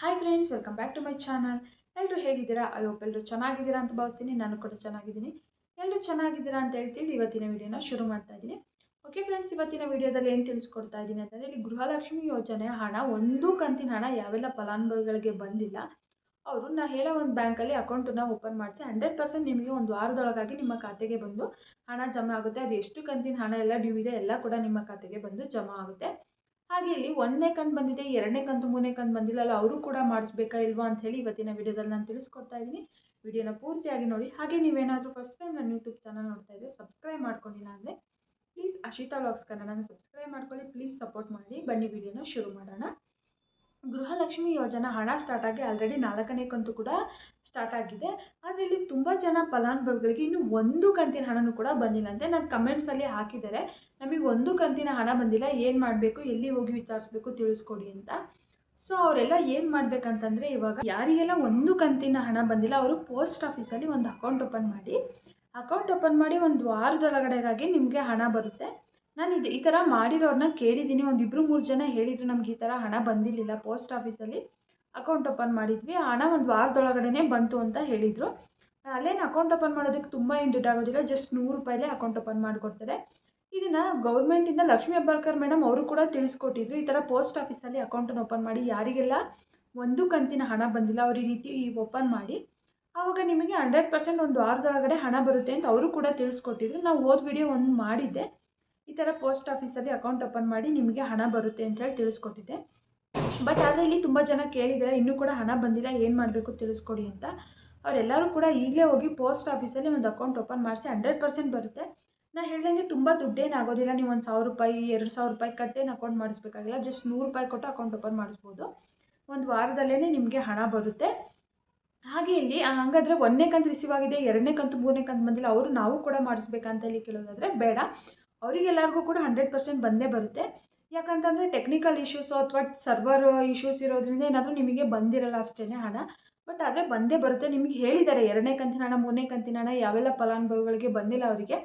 Hi friends welcome back to my channel ಎಲ್ಲರೂ ಹೇಗಿದ್ದೀರಾ? ಎಲ್ಲರೂ ಚೆನ್ನಾಗಿದ್ದೀರಾ ಅಂತ ಭಾವಿಸ್ತೀನಿ. ನಾನು ಕೂಡ ಚೆನ್ನಾಗಿದ್ದೀನಿ. ಎಲ್ಲರೂ ಚೆನ್ನಾಗಿದ್ದೀರಾ ಅಂತ ಹೇಳ್ತೀನಿ ಇವತ್ತಿನ ವಿಡಿಯೋನ ಶುರು ಮಾಡ್ತಾ ಇದ್ದೀನಿ. ಓಕೆ ಫ್ರೆಂಡ್ಸ್ ಇವತ್ತಿನ ವಿಡಿಯೋದಲ್ಲಿ ಏನು ತಿಳಿಸ್ಕೊಡ್ತಾ ಇದ್ದೀನಿ ಅಂತಂದರೆ ಇಲ್ಲಿ ಗೃಹಲಕ್ಷ್ಮಿ ಯೋಜನೆ ಹಣ, ಒಂದು ಕಂತಿನ ಹಣ ಯಾವೆಲ್ಲ ಫಲಾನುಭವಿಗಳಿಗೆ ಬಂದಿಲ್ಲ, ಅವರು ನಾ ಹೇಳೋ ಒಂದು ಬ್ಯಾಂಕಲ್ಲಿ ಅಕೌಂಟನ್ನು ಓಪನ್ ಮಾಡಿಸಿ ಹಂಡ್ರೆಡ್ ಪರ್ಸೆಂಟ್ ನಿಮಗೆ ಒಂದು ವಾರದೊಳಗಾಗಿ ನಿಮ್ಮ ಖಾತೆಗೆ ಬಂದು ಹಣ ಜಮಾ ಆಗುತ್ತೆ. ಅದು ಎಷ್ಟು ಕಂತಿನ ಹಣ ಎಲ್ಲ ಡ್ಯೂ ಇದೆ ಎಲ್ಲ ಕೂಡ ನಿಮ್ಮ ಖಾತೆಗೆ ಬಂದು ಜಮಾ ಆಗುತ್ತೆ. ಹಾಗೆ ಇಲ್ಲಿ ಒಂದನೇ ಕಂತು ಬಂದಿದೆ, ಎರಡನೇ ಕಂತು ಮೂರನೇ ಕಂತು ಬಂದಿಲ್ಲ, ಅಲ್ಲ ಅವರು ಕೂಡ ಮಾಡಿಸ್ಬೇಕಾ ಇಲ್ವಾ ಅಂತ ಹೇಳಿ ಇವತ್ತಿನ ವಿಡಿಯೋದಲ್ಲಿ ನಾನು ತಿಳಿಸ್ಕೊಡ್ತಾ ಇದ್ದೀನಿ. ವಿಡಿಯೋನ ಪೂರ್ತಿಯಾಗಿ ನೋಡಿ. ಹಾಗೆ ನೀವೇನಾದರೂ ಫಸ್ಟ್ ಟೈಮ್ ನನ್ನ ಯೂಟ್ಯೂಬ್ ಚಾನಲ್ ನೋಡ್ತಾ ಇದ್ದರೆ ಸಬ್ಸ್ಕ್ರೈಬ್ ಮಾಡ್ಕೊಂಡಿಲ್ಲ ಅಂದರೆ ಪ್ಲೀಸ್ ಅಶಿತಾ ವ್ಲಾಗ್ಸ್ ಕನ್ನಡನ ಸಬ್ಸ್ಕ್ರೈಬ್ ಮಾಡ್ಕೊಳ್ಳಿ ಪ್ಲೀಸ್ ಸಪೋರ್ಟ್ ಮಾಡಿ. ಬನ್ನಿ ವಿಡಿಯೋನ ಶುರು ಮಾಡೋಣ. ಗೃಹಲಕ್ಷ್ಮಿ ಯೋಜನಾ ಹಣ ಸ್ಟಾರ್ಟ್ ಆಗಿ ಆಲ್ರೆಡಿ ನಾಲ್ಕನೇ ಕಂತು ಕೂಡ ಸ್ಟಾರ್ಟ್ ಆಗಿದೆ. ಆದರೆ ಇಲ್ಲಿ ತುಂಬ ಜನ ಫಲಾನುಭವಿಗಳಿಗೆ ಇನ್ನೂ ಒಂದು ಕಂತಿನ ಹಣನೂ ಕೂಡ ಬಂದಿಲ್ಲ ಅಂತೆ ನಾನು ಕಮೆಂಟ್ಸಲ್ಲಿ ಹಾಕಿದ್ದಾರೆ. ನಮಗೆ ಒಂದು ಕಂತಿನ ಹಣ ಬಂದಿಲ್ಲ, ಏನು ಮಾಡಬೇಕು, ಎಲ್ಲಿ ಹೋಗಿ ವಿಚಾರಿಸ್ಬೇಕು ತಿಳಿಸ್ಕೊಡಿ ಅಂತ. ಸೊ ಅವರೆಲ್ಲ ಏನು ಮಾಡಬೇಕಂತಂದರೆ ಇವಾಗ ಯಾರಿಗೆಲ್ಲ ಒಂದು ಕಂತಿನ ಹಣ ಬಂದಿಲ್ಲ, ಅವರು ಪೋಸ್ಟ್ ಆಫೀಸಲ್ಲಿ ಒಂದು ಅಕೌಂಟ್ ಓಪನ್ ಮಾಡಿ ಅಕೌಂಟ್ ಓಪನ್ ಮಾಡಿ ಒಂದು ವಾರದೊಳಗಡೆಗಾಗಿ ನಿಮಗೆ ಹಣ ಬರುತ್ತೆ. ನಾನು ಇದು ಈ ಥರ ಮಾಡಿರೋರನ್ನ ಕೇಳಿದ್ದೀನಿ ಒಂದು ಇಬ್ಬರು ಮೂರು ಜನ ಹೇಳಿದರು ನಮ್ಗೆ ಈ ಥರ ಹಣ ಬಂದಿರಲಿಲ್ಲ ಪೋಸ್ಟ್ ಆಫೀಸಲ್ಲಿ. ಅಕೌಂಟ್ ಓಪನ್ ಮಾಡಿದ್ವಿ. ಹಣ ಒಂದು ವಾರದೊಳಗಡೆ ಬಂತು ಅಂತ ಹೇಳಿದರು. ಅಲ್ಲೇನು ಅಕೌಂಟ್ ಓಪನ್ ಮಾಡೋದಕ್ಕೆ ತುಂಬ ಏನು ದುಡ್ಡಾಗೋದಿಲ್ಲ ಜಸ್ಟ್ ನೂರು ರೂಪಾಯಿಲೇ ಅಕೌಂಟ್ ಓಪನ್ ಮಾಡಿಕೊಡ್ತಾರೆ ಇದನ್ನು ಗೌರ್ಮೆಂಟಿಂದ ಲಕ್ಷ್ಮೀ ಹೆಬ್ಬಾಳ್ಕರ್ ಮೇಡಮ್ ಅವರು ಕೂಡ ತಿಳಿಸ್ಕೊಟ್ಟಿದ್ರು. ಈ ಥರ ಪೋಸ್ಟ್ ಆಫೀಸಲ್ಲಿ ಅಕೌಂಟನ್ನು ಓಪನ್ ಮಾಡಿ ಯಾರಿಗೆಲ್ಲ ಒಂದು ಕಂತಿನ ಹಣ ಬಂದಿಲ್ಲ ಅವ್ರ ಈ ರೀತಿ ಓಪನ್ ಮಾಡಿ ಆವಾಗ ನಿಮಗೆ ಹಂಡ್ರೆಡ್ ಪರ್ಸೆಂಟ್ ಒಂದು ವಾರದೊಳಗಡೆ ಹಣ ಬರುತ್ತೆ ಅಂತ ಅವರು ಕೂಡ ತಿಳಿಸ್ಕೊಟ್ಟಿದ್ರು. ನಾವು ಓದ್ ವಿಡಿಯೋ ಒಂದು ಮಾಡಿದ್ದೆ. ಈ ಥರ ಪೋಸ್ಟ್ ಆಫೀಸಲ್ಲಿ ಅಕೌಂಟ್ ಓಪನ್ ಮಾಡಿ ನಿಮಗೆ ಹಣ ಬರುತ್ತೆ ಅಂತ ಹೇಳಿ ತಿಳಿಸ್ಕೊಟ್ಟಿದ್ದೆ. ಬಟ್ ಆದರೆ ಇಲ್ಲಿ ತುಂಬ ಜನ ಕೇಳಿದ್ದಾರೆ ಇನ್ನೂ ಕೂಡ ಹಣ ಬಂದಿಲ್ಲ, ಏನು ಮಾಡಬೇಕು ತಿಳಿಸ್ಕೊಡಿ ಅಂತ. ಅವರೆಲ್ಲರೂ ಕೂಡ ಈಗಲೇ ಹೋಗಿ ಪೋಸ್ಟ್ ಆಫೀಸಲ್ಲಿ ಒಂದು ಅಕೌಂಟ್ ಓಪನ್ ಮಾಡಿಸಿ ಹಂಡ್ರೆಡ್ ಪರ್ಸೆಂಟ್ ಬರುತ್ತೆ. ನಾನು ಹೇಳ್ದಂಗೆ ತುಂಬ ದುಡ್ಡೇನು ಆಗೋದಿಲ್ಲ, ನೀವು ಒಂದು ಸಾವಿರ ರೂಪಾಯಿ, ಎರಡು ಸಾವಿರ ರೂಪಾಯಿ ಕಟ್ಟೇನು ಅಕೌಂಟ್ ಮಾಡಿಸ್ಬೇಕಾಗಿಲ್ಲ ಜಸ್ಟ್ ನೂರು ರೂಪಾಯಿ ಕೊಟ್ಟು ಅಕೌಂಟ್ ಓಪನ್ ಮಾಡಿಸ್ಬೋದು. ಒಂದು ವಾರದಲ್ಲೇ ನಿಮಗೆ ಹಣ ಬರುತ್ತೆ. ಹಾಗೆ ಇಲ್ಲಿ ಹಾಗಾದರೆ ಒಂದನೇ ಕಂತು ರಿಸೀವ್ ಆಗಿದೆ, ಎರಡನೇ ಕಂತು ಮೂರನೇ ಕಂತು ಬಂದಿಲ್ಲ, ಅವರು ನಾವು ಕೂಡ ಮಾಡಿಸ್ಬೇಕಂತ ಹೇಳಿ ಕೇಳೋದಾದರೆ ಬೇಡ. ಅವರಿಗೆಲ್ಲರಿಗೂ ಕೂಡ ಹಂಡ್ರೆಡ್ ಪರ್ಸೆಂಟ್ ಬಂದೇ ಬರುತ್ತೆ. ಯಾಕಂತಂದರೆ ಟೆಕ್ನಿಕಲ್ ಇಶ್ಯೂಸು ಅಥವಾ ಸರ್ವರ್ ಇಶ್ಯೂಸ್ ಇರೋದ್ರಿಂದ ಏನಾದರೂ ನಿಮಗೆ ಬಂದಿರಲ್ಲ ಅಷ್ಟೇ ಹಣ. ಬಟ್ ಆದರೆ ಬಂದೇ ಬರುತ್ತೆ. ನಿಮಗೆ ಹೇಳಿದ್ದಾರೆ, ಎರಡನೇ ಕಂತಿನ ಹಣ, ಮೂರನೇ ಕಂತಿನ ಹಣ, ಯಾವೆಲ್ಲ ಫಲಾನುಭವಿಗಳಿಗೆ ಬಂದಿಲ್ಲ ಅವರಿಗೆ.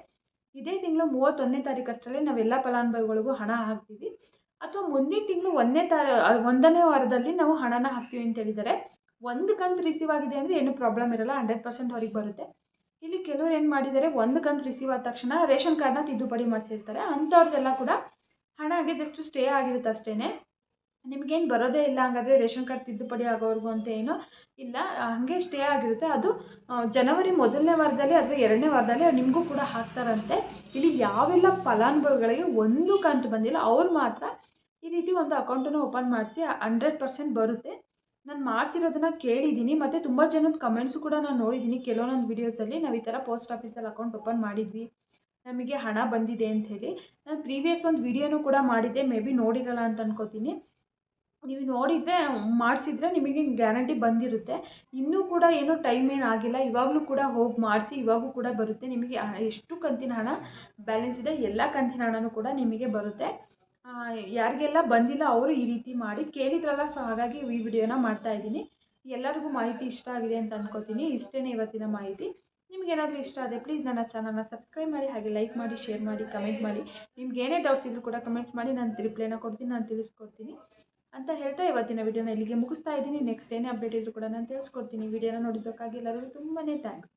ಇದೇ ತಿಂಗಳು ಮೂವತ್ತೊಂದನೇ ತಾರೀಕು ಅಷ್ಟರಲ್ಲೇ ನಾವೆಲ್ಲ ಫಲಾನುಭವಿಗಳಿಗೂ ಹಣ ಹಾಕ್ತೀವಿ. ಅಥವಾ ಮುಂದಿನ ತಿಂಗಳು ಒಂದನೇ ತಾ ಒಂದನೇ ವಾರದಲ್ಲಿ ನಾವು ಹಣನ ಹಾಕ್ತೀವಿ ಅಂತ ಹೇಳಿದ್ದಾರೆ ಒಂದು ಕಂತು ರಿಸೀವ್ ಆಗಿದೆ ಅಂದರೆ ಏನು ಪ್ರಾಬ್ಲಮ್ ಇರಲ್ಲ ಹಂಡ್ರೆಡ್ ಪರ್ಸೆಂಟ್ ಅವ್ರಿಗೆ ಬರುತ್ತೆ. ಇಲ್ಲಿ ಕೆಲವರು ಏನು ಮಾಡಿದ್ದಾರೆ ಒಂದು ಕಂತು ರಿಸೀವ್ ಆದ ತಕ್ಷಣ ರೇಷನ್ ಕಾರ್ಡ್ನ ತಿದ್ದುಪಡಿ ಮಾಡಿಸಿರ್ತಾರೆ. ಅಂಥವ್ರದ್ದೆಲ್ಲ ಕೂಡ ಹಣ ಜಸ್ಟ್ ಸ್ಟೇ ಆಗಿರುತ್ತೆ ಅಷ್ಟೇ ನಿಮಗೇನು ಬರೋದೇ ಇಲ್ಲ, ಹಂಗಾದರೆ ರೇಷನ್ ಕಾರ್ಡ್ ತಿದ್ದುಪಡಿ ಆಗೋವರೆಗೂ ಅಂತ ಏನು ಇಲ್ಲ. ಹಾಗೆ ಸ್ಟೇ ಆಗಿರುತ್ತೆ. ಅದು ಜನವರಿ ಮೊದಲನೇ ವಾರದಲ್ಲಿ ಅಥವಾ ಎರಡನೇ ವಾರದಲ್ಲಿ ನಿಮಗೂ ಕೂಡ ಹಾಕ್ತಾರಂತೆ. ಇಲ್ಲಿ ಯಾವೆಲ್ಲ ಫಲಾನುಭವಿಗಳಿಗೆ ಒಂದು ಕಂತು ಬಂದಿಲ್ಲ, ಅವ್ರು ಮಾತ್ರ ಈ ರೀತಿ ಒಂದು ಅಕೌಂಟನ್ನು ಓಪನ್ ಮಾಡಿಸಿ ಹಂಡ್ರೆಡ್ ಪರ್ಸೆಂಟ್ ಬರುತ್ತೆ. ನಾನು ಮಾಡಿಸಿರೋದನ್ನ ಕೇಳಿದ್ದೀನಿ ಮತ್ತು ತುಂಬ ಜನದ ಕಮೆಂಟ್ಸು ಕೂಡ ನಾನು ನೋಡಿದ್ದೀನಿ ಕೆಲವೊಂದೊಂದು ವೀಡಿಯೋಸಲ್ಲಿ ನಾವು ಈ ಥರ ಪೋಸ್ಟ್ ಆಫೀಸಲ್ಲಿ ಅಕೌಂಟ್ ಓಪನ್ ಮಾಡಿದ್ವಿ. ನಮಗೆ ಹಣ ಬಂದಿದೆ ಅಂತ ಹೇಳಿ. ನಾನು ಪ್ರೀವಿಯಸ್ ಒಂದು ವೀಡಿಯೋನೂ ಕೂಡ ಮಾಡಿದ್ದೆ ಮೇ ಬಿ ನೋಡಿರಲ್ಲ ಅಂತ ಅನ್ಕೋತೀನಿ. ನೀವು ನೋಡಿದರೆ, ಮಾಡಿಸಿದ್ರೆ ನಿಮಗೆ ಗ್ಯಾರಂಟಿ ಬಂದಿರುತ್ತೆ. ಇನ್ನೂ ಕೂಡ ಏನೂ ಟೈಮ್ ಏನು ಆಗಿಲ್ಲ. ಇವಾಗಲೂ ಕೂಡ ಹೋಗಿ ಮಾಡಿಸಿ, ಇವಾಗೂ ಕೂಡ ಬರುತ್ತೆ. ನಿಮಗೆ ಎಷ್ಟು ಕಂತಿನ ಹಣ ಬ್ಯಾಲೆನ್ಸ್ ಇದೆ, ಎಲ್ಲ ಕಂತಿನ ಹಣನೂ ಕೂಡ ನಿಮಗೆ ಬರುತ್ತೆ. ಯಾರಿಗೆಲ್ಲ ಬಂದಿಲ್ಲ ಅವರು ಈ ರೀತಿ ಮಾಡಿ ಕೇಳಿದ್ರಲ್ಲ, ಸೊ ಹಾಗಾಗಿ ಈ ವಿಡಿಯೋನ ಮಾಡ್ತಾ ಇದ್ದೀನಿ. ಎಲ್ಲರಿಗೂ ಮಾಹಿತಿ ಇಷ್ಟ ಆಗಿದೆ ಅಂತ ಅಂದ್ಕೋತೀನಿ ಇಷ್ಟೇ ಇವತ್ತಿನ ಮಾಹಿತಿ. ನಿಮಗೇನಾದರೂ ಇಷ್ಟ ಆದರೆ ಪ್ಲೀಸ್ ನನ್ನ ಚಾನಲ್ನ ಸಬ್ಸ್ಕ್ರೈಬ್ ಮಾಡಿ, ಹಾಗೆ ಲೈಕ್ ಮಾಡಿ, ಶೇರ್ ಮಾಡಿ, ಕಮೆಂಟ್ ಮಾಡಿ. ನಿಮ್ಗೆ ಏನೇ ಡೌಟ್ಸ್ ಇದ್ದರೂ ಕೂಡ ಕಮೆಂಟ್ಸ್ ಮಾಡಿ, ನಾನು ರಿಪ್ಲೈನ ಕೊಡ್ತೀನಿ, ನಾನು ತಿಳಿಸ್ಕೊಡ್ತೀನಿ. ಅಂತ ಹೇಳ್ತಾ ಇವತ್ತಿನ ವಿಡಿಯೋನ ಇಲ್ಲಿಗೆ ಮುಗಿಸ್ತಾ ಇದ್ದೀನಿ. ನೆಕ್ಸ್ಟ್ ಏನೇ ಅಪ್ಡೇಟ್ ಇದ್ರು ಕೂಡ ನಾನು ತಿಳಿಸ್ಕೊಡ್ತೀನಿ. ವಿಡಿಯೋನ ನೋಡಿದ್ದಕ್ಕಾಗಿ ಎಲ್ಲರಿಗೂ ತುಂಬಾ ಥ್ಯಾಂಕ್ಸ್